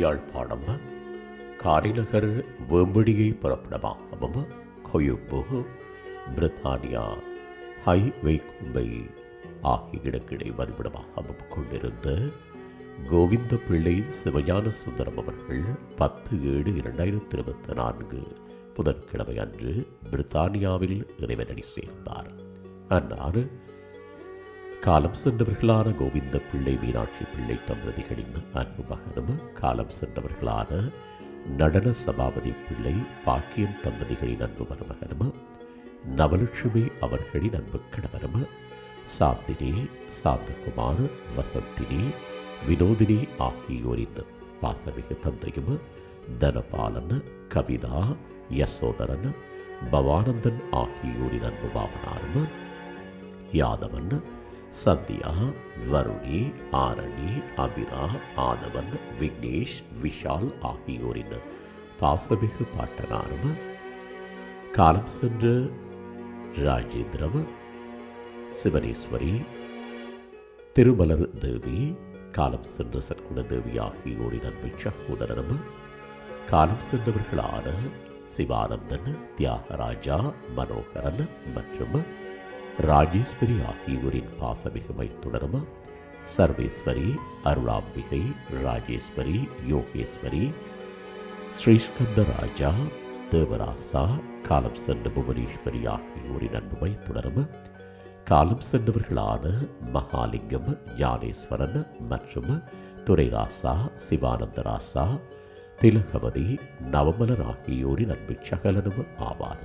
யாழ்ப்பாணம் காரிநகர் வேம்படியை புறப்படமாகவும் கொழும்பு பிரித்தானியா ஹைவே கும்பை ஆகிய இடங்களை வதிவிடமாகவும் கொண்டிருந்த கோவிந்த பிள்ளை சிவஞான சுந்தரம் அவர்கள் பத்து ஏழு இரண்டாயிரத்தி இருபத்தி நான்கு புதன்கிழமை அன்று பிரித்தானியாவில் இறைவனடி சேர்ந்தார். அன்னார் காலம் சென்றவர்களான கோவிந்த பிள்ளை மீனாட்சி பிள்ளை தம்பதிகளின் அன்பு மகனும் காலம் சென்றவர்களான நடன சபாபதி பிள்ளை பாக்கியம் தம்பதிகளின் அன்பு மருமகனும் நவலட்சுமி அவர்களின் அன்பு கணவரும் சாந்தினி சாந்தகுமார் வசந்தினி வினோதினி ஆகியோரின் பாசமிகு தந்தையும் தனபாலன் கவிதா யசோதரன் பவானந்தன் ஆகியோரின் அன்பு மாமனாரும் யாதவன் சத்யா வருணி ஆரணி அபிரா ஆதவன் விக்னேஷ் விஷால் ஆகியோரின் பாசமிகு பாட்டனாரும். காலம் சென்ற ராஜேந்திரம் சிவனேஸ்வரி திருமலர் தேவி காலம் சென்ற சற்குண தேவி ஆகியோரின் அன்பு சகோதரனும் காலம் சென்றவர்களான சிவானந்தன் தியாகராஜா மனோகரன் மற்றும் ராஜேஸ்வரி ஆகியோரின் பாசமிகுமை மைத்துடரும் சர்வேஸ்வரி அருளாம்பிகை ராஜேஸ்வரி யோகேஸ்வரி ஸ்ரீஸ்கந்த ராஜா தேவராசா காலம் சென்ற புவனேஸ்வரி ஆகியோரின் அன்புமை தொடரும்? காலம் சென்றவர்களான மகாலிங்கம் ஞானேஸ்வரன் மற்றும் துரைராசா சிவானந்தராசா திலகவதி நவமலர் ஆகியோரின் அன்பு சகலனும் ஆவார்.